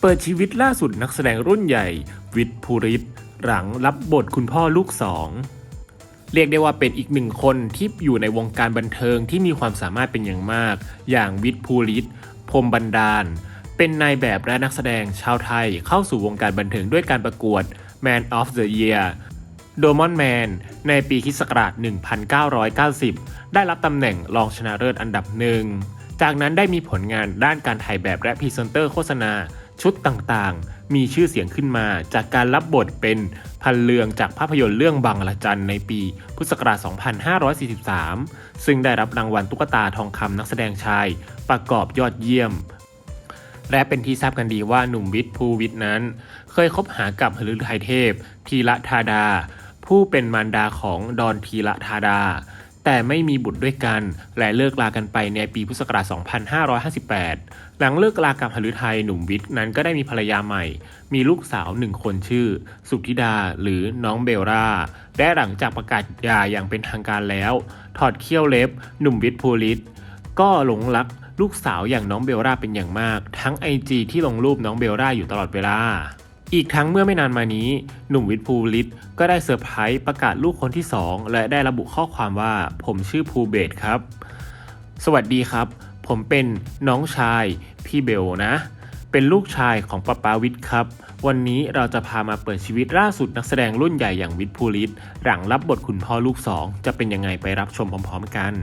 เปิดชีวิตล่าสุดนักแสดงรุ่นใหญ่ วิทย์ภูริศหลังรับบทคุณพ่อลูกสองเรียกได้ว่าเป็นอีกหนึ่งคนที่อยู่ในวงการบันเทิงที่มีความสามารถเป็นอย่างมาก อย่างวิทย์ภูริศพรมบันดาล เป็นนายแบบและนักแสดงชาวไทยเข้าสู่วงการบันเทิงด้วยการประกวด Man of the Year โดมอนแมนในปีคิศักราช 1990 ได้รับตำแหน่งรองชนะเลิศอันดับหนึ่ง จากนั้นได้มีผลงานด้านการถ่ายแบบและพรีเซนเตอร์โฆษณา ชุดต่างๆ มีชื่อเสียงขึ้นมาจากการรับบทเป็นพันเลืองจากภาพยนตร์เรื่องบังละจันในปีพุทธศักราช 2543 ซึ่งได้รับรางวัลตุ๊กตาทองคำนักแสดงชาย ประกอบยอดเยี่ยม และเป็นที่ทราบกันดีว่าหนุ่มวิทย์ภูวิทย์นั้น เคยคบหากับหฤทัยเทพ ทีละธาดา ผู้เป็นมารดาของดอนทีละธาดา แต่ไม่มีบุตรด้วยกัน และเลิกลากันไปในปีพุทธศักราช 2558 หลังเลิกลากับหฤทัยหนุ่มวิทย์นั้นก็ได้มีภรรยาใหม่ มีลูกสาวหนึ่งคนชื่อ สุธิดาหรือน้องเบลล่าและหลังจากประกาศหย่าอย่างเป็นทางการแล้ว ถอดเขี้ยวเล็บ หนุ่มวิทย์ภูริศก็หลงรักลูกสาวอย่างน้องเบลล่าเป็นอย่างมาก ทั้ง IG ที่ลงรูปน้องเบลล่าอยู่ตลอดเวลา อีกทั้งเมื่อไม่นานมานี้ หนุ่มวิทย์ภูริศก็ได้เซอร์ไพรส์ประกาศลูกคนที่ 2 และได้ระบุข้อความว่าผมชื่อภูเบศครับ สวัสดีครับ ผมเป็นน้องชายพี่เบลนะ เป็นลูกชายของป้าปาวิทย์ครับ วันนี้เราจะพามาเปิดชีวิตล่าสุดนักแสดงรุ่นใหญ่อย่างวิทย์ภูริศหลังรับบทคุณพ่อลูกสองจะเป็นยังไงไปรับชมพร้อมๆกัน